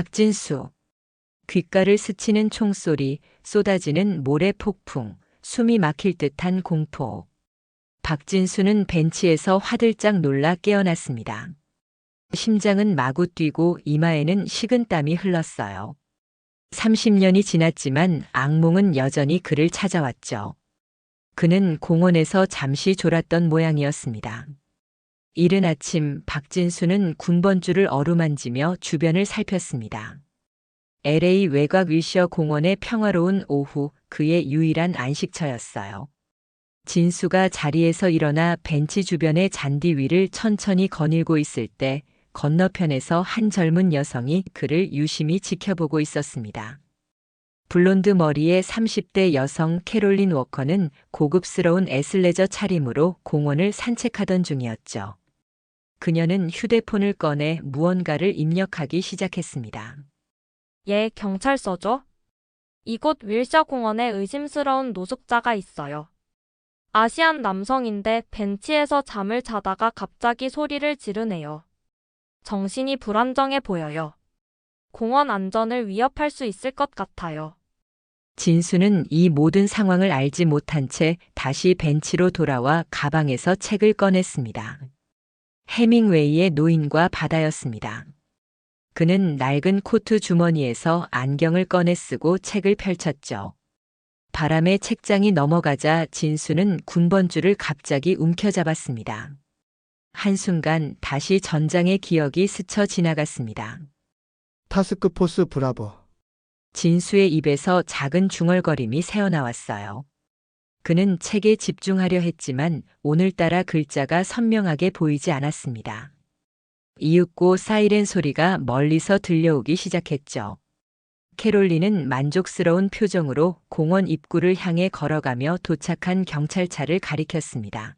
박진수. 귓가를 스치는 총소리, 쏟아지는 모래 폭풍, 숨이 막힐 듯한 공포. 박진수는 벤치에서 화들짝 놀라 깨어났습니다. 심장은 마구 뛰고 이마에는 식은땀이 흘렀어요. 30년이 지났지만 악몽은 여전히 그를 찾아왔죠. 그는 공원에서 잠시 졸았던 모양이었습니다. 이른 아침 박진수는 군번줄을 어루만지며 주변을 살폈습니다. LA 외곽 위셔 공원의 평화로운 오후 그의 유일한 안식처였어요. 진수가 자리에서 일어나 벤치 주변의 잔디 위를 천천히 거닐고 있을 때 건너편에서 한 젊은 여성이 그를 유심히 지켜보고 있었습니다. 블론드 머리의 30대 여성 캐롤린 워커는 고급스러운 에슬레저 차림으로 공원을 산책하던 중이었죠. 그녀는 휴대폰을 꺼내 무언가를 입력하기 시작했습니다. 예, 경찰서죠? 이곳 윌셔 공원에 의심스러운 노숙자가 있어요. 아시안 남성인데 벤치에서 잠을 자다가 갑자기 소리를 지르네요. 정신이 불안정해 보여요. 공원 안전을 위협할 수 있을 것 같아요. 진수는 이 모든 상황을 알지 못한 채 다시 벤치로 돌아와 가방에서 책을 꺼냈습니다. 해밍웨이의 노인과 바다였습니다. 그는 낡은 코트 주머니에서 안경을 꺼내 쓰고 책을 펼쳤죠. 바람에 책장이 넘어가자 진수는 군번줄을 갑자기 움켜잡았습니다. 한순간 다시 전장의 기억이 스쳐 지나갔습니다. 타스크포스 브라보. 진수의 입에서 작은 중얼거림이 새어나왔어요. 그는 책에 집중하려 했지만 오늘따라 글자가 선명하게 보이지 않았습니다. 이윽고 사이렌 소리가 멀리서 들려오기 시작했죠. 캐롤리는 만족스러운 표정으로 공원 입구를 향해 걸어가며 도착한 경찰차를 가리켰습니다.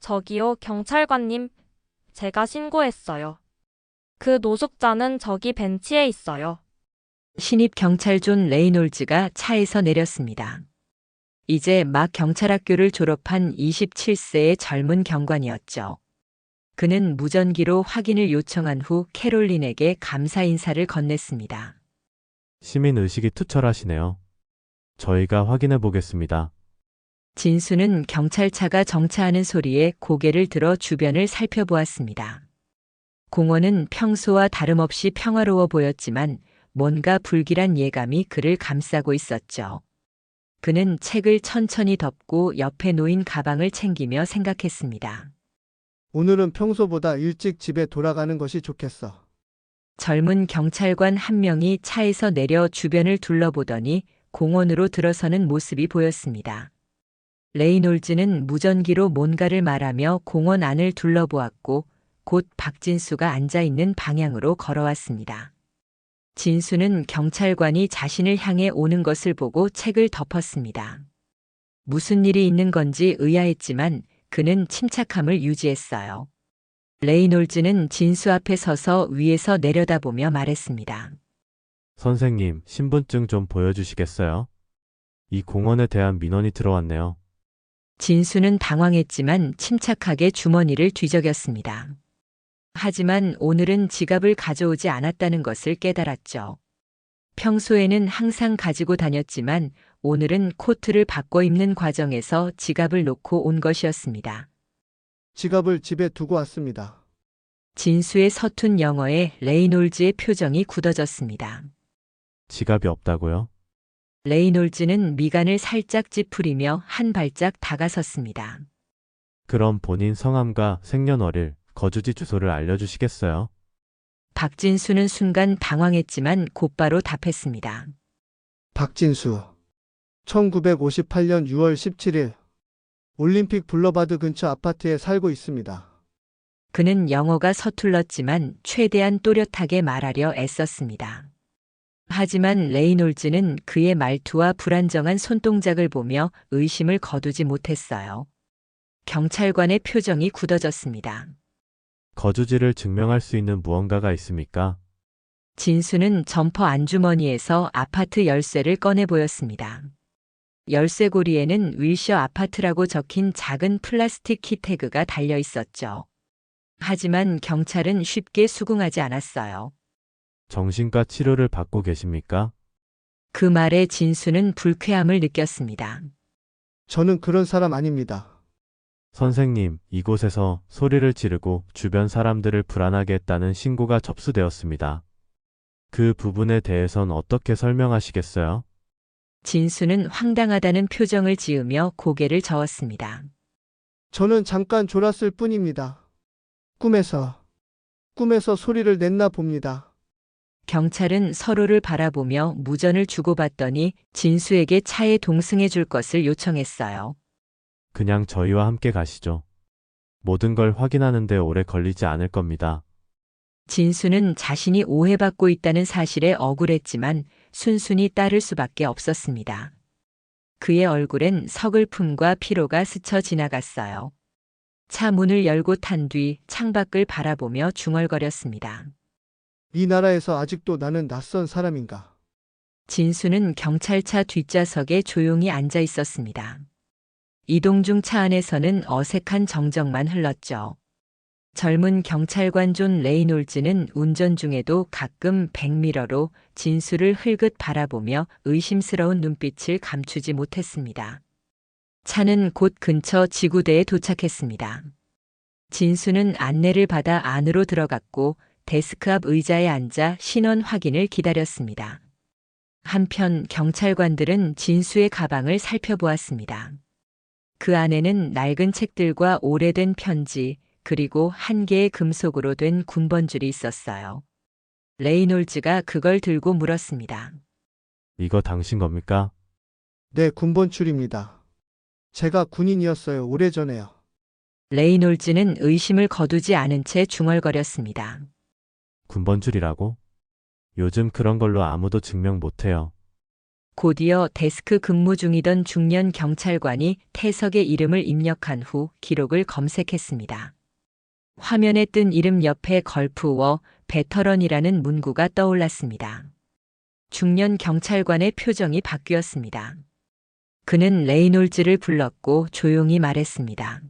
저기요, 경찰관님. 제가 신고했어요. 그 노숙자는 저기 벤치에 있어요. 신입 경찰 존 레이놀즈가 차에서 내렸습니다. 이제 막 경찰학교를 졸업한 27세의 젊은 경관이었죠. 그는 무전기로 확인을 요청한 후 캐롤린에게 감사 인사를 건넸습니다. 시민 의식이 투철하시네요. 저희가 확인해 보겠습니다. 진수는 경찰차가 정차하는 소리에 고개를 들어 주변을 살펴보았습니다. 공원은 평소와 다름없이 평화로워 보였지만 뭔가 불길한 예감이 그를 감싸고 있었죠. 그는 책을 천천히 덮고 옆에 놓인 가방을 챙기며 생각했습니다. 오늘은 평소보다 일찍 집에 돌아가는 것이 좋겠어. 젊은 경찰관 한 명이 차에서 내려 주변을 둘러보더니 공원으로 들어서는 모습이 보였습니다. 레이놀즈는 무전기로 뭔가를 말하며 공원 안을 둘러보았고 곧 박진수가 앉아 있는 방향으로 걸어왔습니다. 진수는 경찰관이 자신을 향해 오는 것을 보고 책을 덮었습니다. 무슨 일이 있는 건지 의아했지만 그는 침착함을 유지했어요. 레이놀즈는 진수 앞에 서서 위에서 내려다보며 말했습니다. 선생님, 신분증 좀 보여주시겠어요? 이 공원에 대한 민원이 들어왔네요. 진수는 당황했지만 침착하게 주머니를 뒤적였습니다. 하지만 오늘은 지갑을 가져오지 않았다는 것을 깨달았죠. 평소에는 항상 가지고 다녔지만 오늘은 코트를 바꿔 입는 과정에서 지갑을 놓고 온 것이었습니다. 지갑을 집에 두고 왔습니다. 진수의 서툰 영어에 레이놀즈의 표정이 굳어졌습니다. 지갑이 없다고요? 레이놀즈는 미간을 살짝 찌푸리며 한 발짝 다가섰습니다. 그럼 본인 성함과 생년월일, 거주지 주소를 알려주시겠어요? 박진수는 순간 당황했지만 곧바로 답했습니다. 박진수. 1958년 6월 17일. 올림픽 블러바드 근처 아파트에 살고 있습니다. 그는 영어가 서툴렀지만 최대한 또렷하게 말하려 애썼습니다. 하지만 레이놀즈는 그의 말투와 불안정한 손동작을 보며 의심을 거두지 못했어요. 경찰관의 표정이 굳어졌습니다. 거주지를 증명할 수 있는 무언가가 있습니까? 진수는 점퍼 안주머니에서 아파트 열쇠를 꺼내 보였습니다. 열쇠고리에는 윌셔 아파트라고 적힌 작은 플라스틱 키태그가 달려 있었죠. 하지만 경찰은 쉽게 수긍하지 않았어요. 정신과 치료를 받고 계십니까? 그 말에 진수는 불쾌함을 느꼈습니다. 저는 그런 사람 아닙니다. 선생님, 이곳에서 소리를 지르고 주변 사람들을 불안하게 했다는 신고가 접수되었습니다. 그 부분에 대해선 어떻게 설명하시겠어요? 진수는 황당하다는 표정을 지으며 고개를 저었습니다. 저는 잠깐 졸았을 뿐입니다. 꿈에서, 꿈에서 소리를 냈나 봅니다. 경찰은 서로를 바라보며 무전을 주고받더니 진수에게 차에 동승해 줄 것을 요청했어요. 그냥 저희와 함께 가시죠. 모든 걸 확인하는데 오래 걸리지 않을 겁니다. 진수는 자신이 오해받고 있다는 사실에 억울했지만 순순히 따를 수밖에 없었습니다. 그의 얼굴엔 서글픔과 피로가 스쳐 지나갔어요. 차 문을 열고 탄 뒤 창밖을 바라보며 중얼거렸습니다. 이 나라에서 아직도 나는 낯선 사람인가? 진수는 경찰차 뒷좌석에 조용히 앉아 있었습니다. 이동 중 차 안에서는 어색한 정적만 흘렀죠. 젊은 경찰관 존 레이놀즈는 운전 중에도 가끔 백미러로 진수를 흘긋 바라보며 의심스러운 눈빛을 감추지 못했습니다. 차는 곧 근처 지구대에 도착했습니다. 진수는 안내를 받아 안으로 들어갔고 데스크 앞 의자에 앉아 신원 확인을 기다렸습니다. 한편 경찰관들은 진수의 가방을 살펴보았습니다. 그 안에는 낡은 책들과 오래된 편지, 그리고 한 개의 금속으로 된 군번줄이 있었어요. 레이놀즈가 그걸 들고 물었습니다. 이거 당신 겁니까? 네, 군번출입니다. 제가 군인이었어요, 오래전에요. 레이놀즈는 의심을 거두지 않은 채 중얼거렸습니다. 군번줄이라고? 요즘 그런 걸로 아무도 증명 못해요. 곧이어 데스크 근무 중이던 중년 경찰관이 태석의 이름을 입력한 후 기록을 검색했습니다. 화면에 뜬 이름 옆에 걸프워 베터런이라는 문구가 떠올랐습니다. 중년 경찰관의 표정이 바뀌었습니다. 그는 레이놀즈를 불렀고 조용히 말했습니다.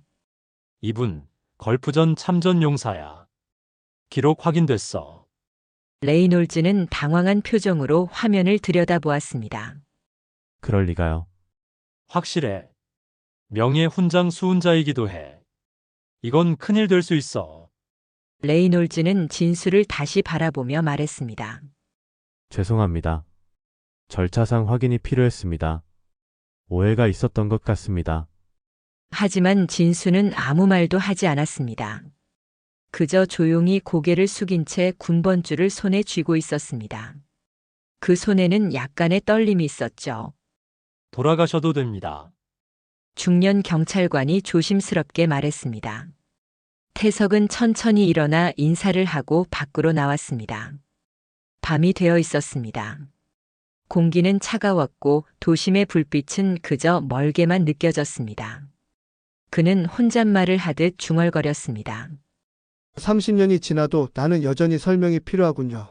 이분, 걸프전 참전 용사야. 기록 확인됐어. 레이놀즈는 당황한 표정으로 화면을 들여다보았습니다. 그럴 리가요. 확실해. 명예 훈장 수훈자이기도 해. 이건 큰일 될 수 있어. 레이놀즈는 진수를 다시 바라보며 말했습니다. 죄송합니다. 절차상 확인이 필요했습니다. 오해가 있었던 것 같습니다. 하지만 진수는 아무 말도 하지 않았습니다. 그저 조용히 고개를 숙인 채 군번줄을 손에 쥐고 있었습니다. 그 손에는 약간의 떨림이 있었죠. 돌아가셔도 됩니다. 중년 경찰관이 조심스럽게 말했습니다. 태석은 천천히 일어나 인사를 하고 밖으로 나왔습니다. 밤이 되어 있었습니다. 공기는 차가웠고 도심의 불빛은 그저 멀게만 느껴졌습니다. 그는 혼잣말을 하듯 중얼거렸습니다. 30년이 지나도 나는 여전히 설명이 필요하군요.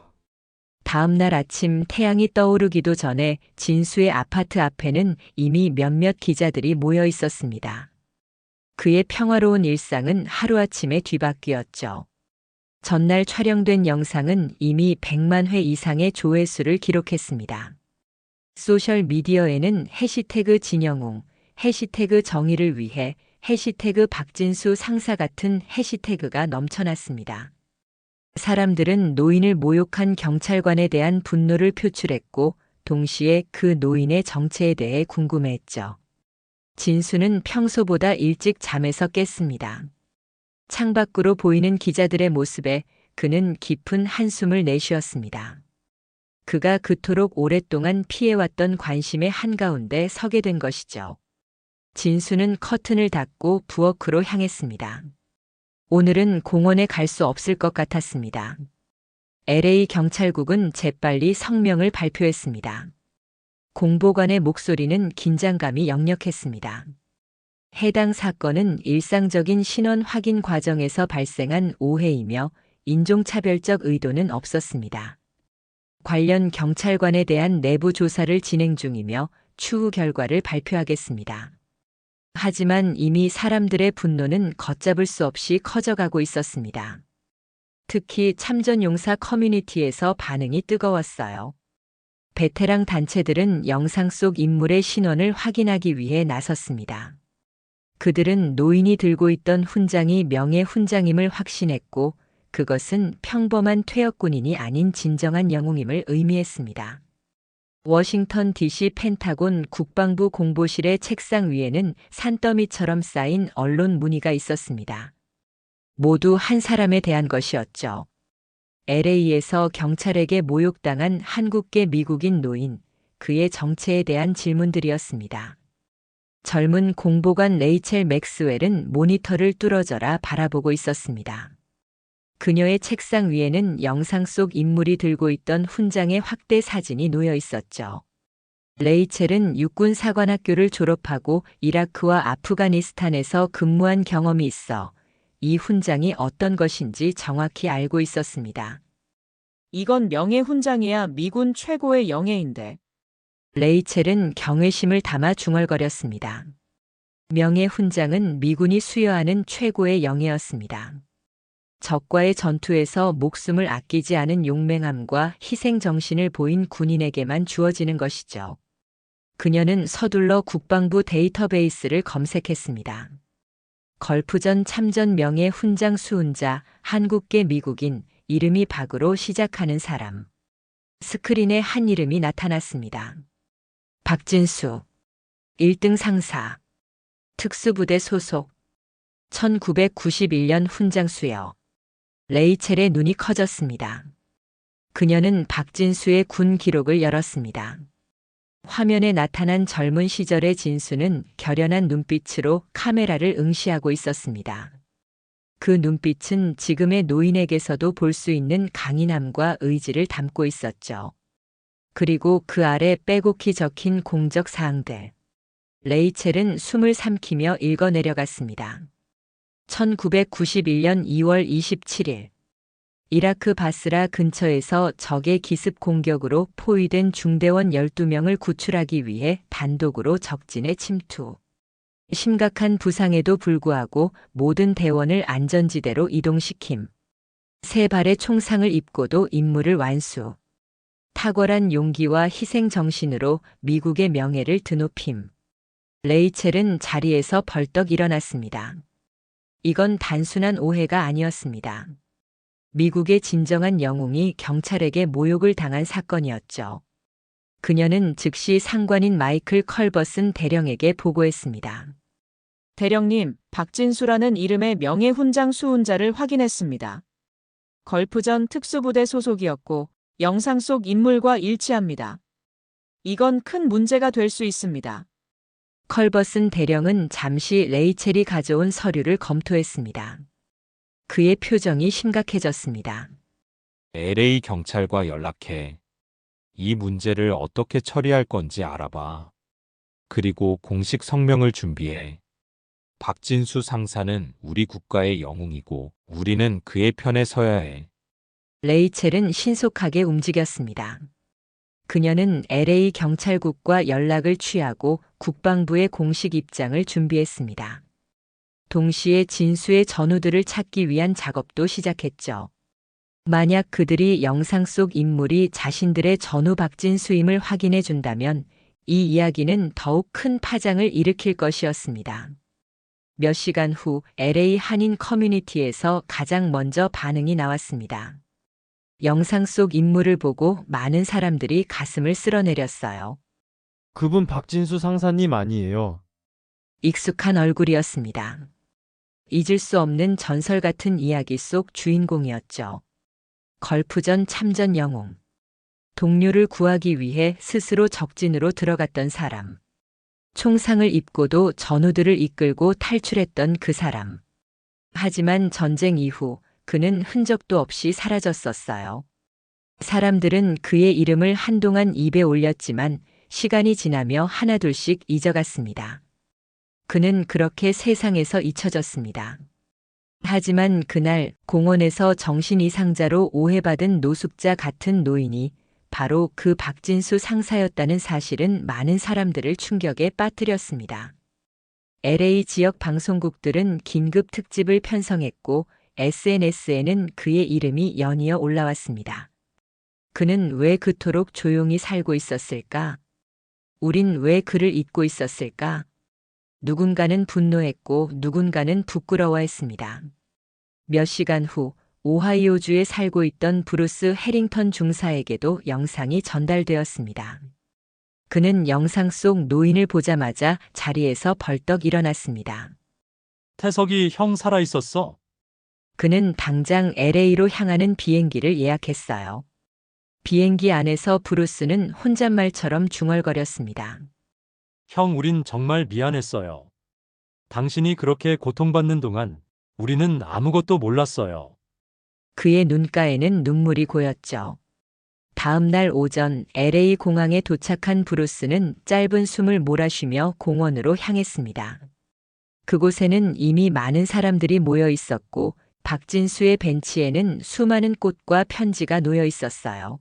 다음 날 아침 태양이 떠오르기도 전에 진수의 아파트 앞에는 이미 몇몇 기자들이 모여 있었습니다. 그의 평화로운 일상은 하루아침에 뒤바뀌었죠. 전날 촬영된 영상은 이미 100만 회 이상의 조회수를 기록했습니다. 소셜 미디어에는 해시태그 진영웅, 해시태그 정의를 위해, 해시태그 박진수 상사 같은 해시태그가 넘쳐났습니다. 사람들은 노인을 모욕한 경찰관에 대한 분노를 표출했고, 동시에 그 노인의 정체에 대해 궁금해했죠. 진수는 평소보다 일찍 잠에서 깼습니다. 창밖으로 보이는 기자들의 모습에 그는 깊은 한숨을 내쉬었습니다. 그가 그토록 오랫동안 피해왔던 관심의 한가운데 서게 된 것이죠. 진수는 커튼을 닫고 부엌으로 향했습니다. 오늘은 공원에 갈 수 없을 것 같았습니다. LA 경찰국은 재빨리 성명을 발표했습니다. 공보관의 목소리는 긴장감이 역력했습니다. 해당 사건은 일상적인 신원 확인 과정에서 발생한 오해이며 인종차별적 의도는 없었습니다. 관련 경찰관에 대한 내부 조사를 진행 중이며 추후 결과를 발표하겠습니다. 하지만 이미 사람들의 분노는 걷잡을 수 없이 커져가고 있었습니다. 특히 참전 용사 커뮤니티에서 반응이 뜨거웠어요. 베테랑 단체들은 영상 속 인물의 신원을 확인하기 위해 나섰습니다. 그들은 노인이 들고 있던 훈장이 명예 훈장임을 확신했고 그것은 평범한 퇴역군인이 아닌 진정한 영웅임을 의미했습니다. 워싱턴 DC 펜타곤 국방부 공보실의 책상 위에는 산더미처럼 쌓인 언론 문의가 있었습니다. 모두 한 사람에 대한 것이었죠. LA에서 경찰에게 모욕당한 한국계 미국인 노인, 그의 정체에 대한 질문들이었습니다. 젊은 공보관 레이첼 맥스웰은 모니터를 뚫어져라 바라보고 있었습니다. 그녀의 책상 위에는 영상 속 인물이 들고 있던 훈장의 확대 사진이 놓여 있었죠. 레이첼은 육군 사관학교를 졸업하고 이라크와 아프가니스탄에서 근무한 경험이 있어 이 훈장이 어떤 것인지 정확히 알고 있었습니다. 이건 명예 훈장이야 미군 최고의 영예인데. 레이첼은 경외심을 담아 중얼거렸습니다. 명예 훈장은 미군이 수여하는 최고의 영예였습니다. 적과의 전투에서 목숨을 아끼지 않은 용맹함과 희생 정신을 보인 군인에게만 주어지는 것이죠. 그녀는 서둘러 국방부 데이터베이스를 검색했습니다. 걸프전 참전 명예 훈장 수훈자 한국계 미국인 이름이 박으로 시작하는 사람. 스크린에 한 이름이 나타났습니다. 박진수. 1등 상사. 특수부대 소속. 1991년 훈장 수여. 레이첼의 눈이 커졌습니다. 그녀는 박진수의 군 기록을 열었습니다. 화면에 나타난 젊은 시절의 진수는 결연한 눈빛으로 카메라를 응시하고 있었습니다. 그 눈빛은 지금의 노인에게서도 볼 수 있는 강인함과 의지를 담고 있었죠. 그리고 그 아래 빼곡히 적힌 공적 사항들. 레이첼은 숨을 삼키며 읽어 내려갔습니다. 1991년 2월 27일. 이라크 바스라 근처에서 적의 기습 공격으로 포위된 중대원 12명을 구출하기 위해 단독으로 적진에 침투. 심각한 부상에도 불구하고 모든 대원을 안전지대로 이동시킴. 세 발의 총상을 입고도 임무를 완수. 탁월한 용기와 희생 정신으로 미국의 명예를 드높임. 레이첼은 자리에서 벌떡 일어났습니다. 이건 단순한 오해가 아니었습니다. 미국의 진정한 영웅이 경찰에게 모욕을 당한 사건이었죠. 그녀는 즉시 상관인 마이클 컬버슨 대령에게 보고했습니다. 대령님, 박진수라는 이름의 명예훈장 수훈자를 확인했습니다. 걸프전 특수부대 소속이었고 영상 속 인물과 일치합니다. 이건 큰 문제가 될 수 있습니다. 컬버슨 대령은 잠시 레이첼이 가져온 서류를 검토했습니다. 그의 표정이 심각해졌습니다. LA 경찰과 연락해. 이 문제를 어떻게 처리할 건지 알아봐. 그리고 공식 성명을 준비해. 박진수 상사는 우리 국가의 영웅이고 우리는 그의 편에 서야 해. 레이첼은 신속하게 움직였습니다. 그녀는 LA 경찰국과 연락을 취하고 국방부의 공식 입장을 준비했습니다. 동시에 진수의 전우들을 찾기 위한 작업도 시작했죠. 만약 그들이 영상 속 인물이 자신들의 전우 박진수임을 확인해 준다면 이 이야기는 더욱 큰 파장을 일으킬 것이었습니다. 몇 시간 후 LA 한인 커뮤니티에서 가장 먼저 반응이 나왔습니다. 영상 속 인물을 보고 많은 사람들이 가슴을 쓸어내렸어요. 그분 박진수 상사님 아니에요. 익숙한 얼굴이었습니다. 잊을 수 없는 전설 같은 이야기 속 주인공이었죠. 걸프전 참전 영웅. 동료를 구하기 위해 스스로 적진으로 들어갔던 사람. 총상을 입고도 전우들을 이끌고 탈출했던 그 사람. 하지만 전쟁 이후 그는 흔적도 없이 사라졌었어요. 사람들은 그의 이름을 한동안 입에 올렸지만 시간이 지나며 하나둘씩 잊어갔습니다. 그는 그렇게 세상에서 잊혀졌습니다. 하지만 그날 공원에서 정신 이상자로 오해받은 노숙자 같은 노인이 바로 그 박진수 상사였다는 사실은 많은 사람들을 충격에 빠뜨렸습니다. LA 지역 방송국들은 긴급 특집을 편성했고 SNS에는 그의 이름이 연이어 올라왔습니다. 그는 왜 그토록 조용히 살고 있었을까? 우린 왜 그를 잊고 있었을까? 누군가는 분노했고 누군가는 부끄러워했습니다. 몇 시간 후 오하이오주에 살고 있던 브루스 해링턴 중사에게도 영상이 전달되었습니다. 그는 영상 속 노인을 보자마자 자리에서 벌떡 일어났습니다. 태석이 형 살아 있었어? 그는 당장 LA로 향하는 비행기를 예약했어요. 비행기 안에서 브루스는 혼잣말처럼 중얼거렸습니다. 형, 우린 정말 미안했어요. 당신이 그렇게 고통받는 동안 우리는 아무것도 몰랐어요. 그의 눈가에는 눈물이 고였죠. 다음 날 오전 LA 공항에 도착한 브루스는 짧은 숨을 몰아쉬며 공원으로 향했습니다. 그곳에는 이미 많은 사람들이 모여 있었고 박진수의 벤치에는 수많은 꽃과 편지가 놓여 있었어요.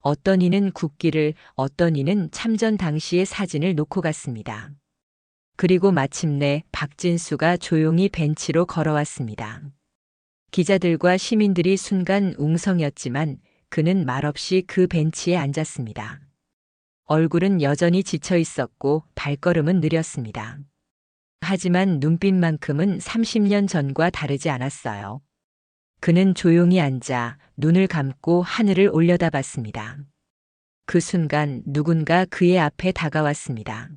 어떤 이는 국기를, 어떤 이는 참전 당시의 사진을 놓고 갔습니다. 그리고 마침내 박진수가 조용히 벤치로 걸어왔습니다. 기자들과 시민들이 순간 웅성이었지만 그는 말없이 그 벤치에 앉았습니다. 얼굴은 여전히 지쳐 있었고 발걸음은 느렸습니다. 하지만 눈빛만큼은 30년 전과 다르지 않았어요. 그는 조용히 앉아 눈을 감고 하늘을 올려다 봤습니다. 그 순간 누군가 그의 앞에 다가왔습니다.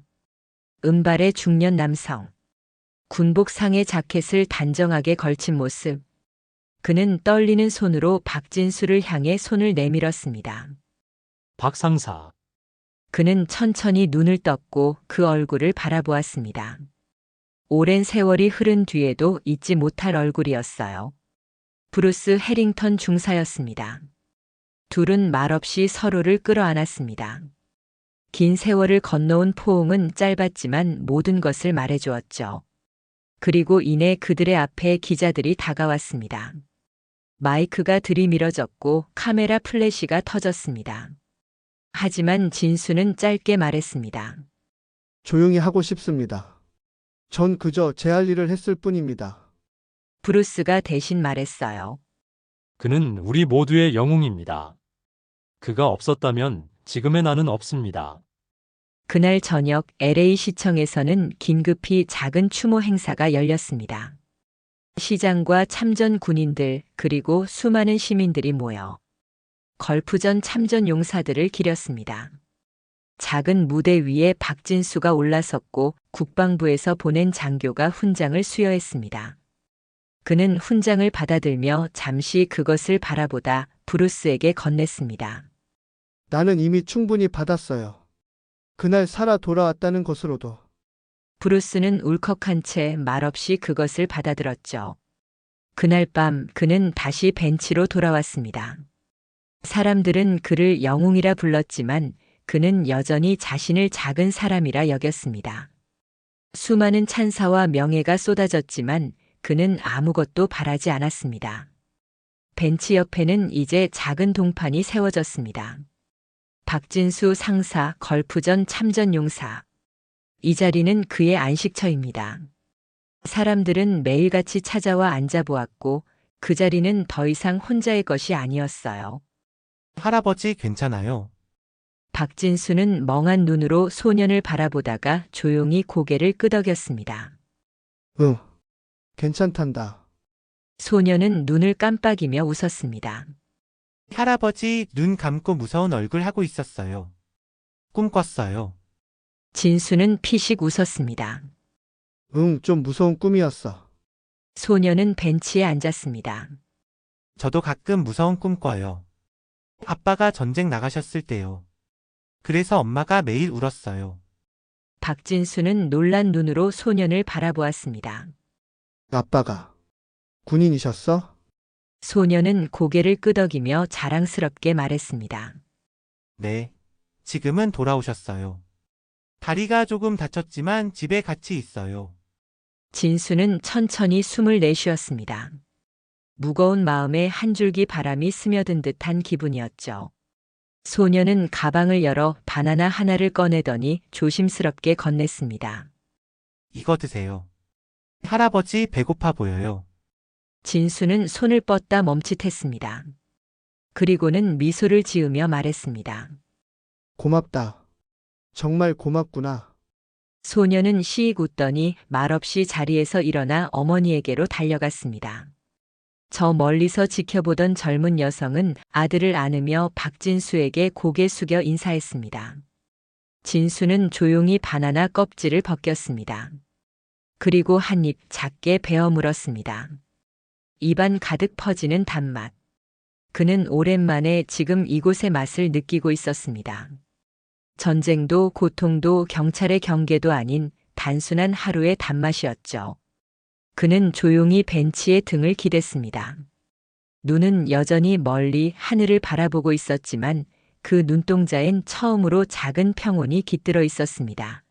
은발의 중년 남성. 군복상의 자켓을 단정하게 걸친 모습. 그는 떨리는 손으로 박진수를 향해 손을 내밀었습니다. 박 상사, 그는 천천히 눈을 떴고 그 얼굴을 바라보았습니다. 오랜 세월이 흐른 뒤에도 잊지 못할 얼굴이었어요. 브루스 해링턴 중사였습니다. 둘은 말없이 서로를 끌어안았습니다. 긴 세월을 건너온 포옹은 짧았지만 모든 것을 말해주었죠. 그리고 이내 그들의 앞에 기자들이 다가왔습니다. 마이크가 들이밀어졌고 카메라 플래시가 터졌습니다. 하지만 진수는 짧게 말했습니다. 조용히 하고 싶습니다. 전 그저 제 할 일을 했을 뿐입니다. 브루스가 대신 말했어요. 그는 우리 모두의 영웅입니다. 그가 없었다면 지금의 나는 없습니다. 그날 저녁 LA 시청에서는 긴급히 작은 추모 행사가 열렸습니다. 시장과 참전 군인들 그리고 수많은 시민들이 모여 걸프전 참전 용사들을 기렸습니다. 작은 무대 위에 박진수가 올라섰고 국방부에서 보낸 장교가 훈장을 수여했습니다. 그는 훈장을 받아들며 잠시 그것을 바라보다 브루스에게 건넸습니다. 나는 이미 충분히 받았어요. 그날 살아 돌아왔다는 것으로도. 브루스는 울컥한 채 말없이 그것을 받아들었죠. 그날 밤 그는 다시 벤치로 돌아왔습니다. 사람들은 그를 영웅이라 불렀지만 그는 여전히 자신을 작은 사람이라 여겼습니다. 수많은 찬사와 명예가 쏟아졌지만 그는 아무것도 바라지 않았습니다. 벤치 옆에는 이제 작은 동판이 세워졌습니다. 박진수 상사 걸프전 참전 용사. 이 자리는 그의 안식처입니다. 사람들은 매일같이 찾아와 앉아보았고 그 자리는 더 이상 혼자의 것이 아니었어요. 할아버지 괜찮아요. 박진수는 멍한 눈으로 소년을 바라보다가 조용히 고개를 끄덕였습니다. 응. 괜찮단다. 소년은 눈을 깜빡이며 웃었습니다. 할아버지 눈 감고 무서운 얼굴 하고 있었어요. 꿈 꿨어요. 진수는 피식 웃었습니다. 응, 좀 무서운 꿈이었어. 소년은 벤치에 앉았습니다. 저도 가끔 무서운 꿈 꿔요. 아빠가 전쟁 나가셨을 때요. 그래서 엄마가 매일 울었어요. 박진수는 놀란 눈으로 소년을 바라보았습니다. 아빠가 군인이셨어? 소년은 고개를 끄덕이며 자랑스럽게 말했습니다. 네. 지금은 돌아오셨어요. 다리가 조금 다쳤지만 집에 같이 있어요. 진수는 천천히 숨을 내쉬었습니다. 무거운 마음에 한 줄기 바람이 스며든 듯한 기분이었죠. 소년은 가방을 열어 바나나 하나를 꺼내더니 조심스럽게 건넸습니다. 이거 드세요. 할아버지 배고파 보여요. 진수는 손을 뻗다 멈칫했습니다. 그리고는 미소를 지으며 말했습니다. 고맙다. 정말 고맙구나. 소녀는 시익 웃더니 말없이 자리에서 일어나 어머니에게로 달려갔습니다. 저 멀리서 지켜보던 젊은 여성은 아들을 안으며 박진수에게 고개 숙여 인사했습니다. 진수는 조용히 바나나 껍질을 벗겼습니다. 그리고 한 입 작게 베어 물었습니다. 입안 가득 퍼지는 단맛. 그는 오랜만에 지금 이곳의 맛을 느끼고 있었습니다. 전쟁도 고통도 경찰의 경계도 아닌 단순한 하루의 단맛이었죠. 그는 조용히 벤치에 등을 기댔습니다. 눈은 여전히 멀리 하늘을 바라보고 있었지만 그 눈동자엔 처음으로 작은 평온이 깃들어 있었습니다.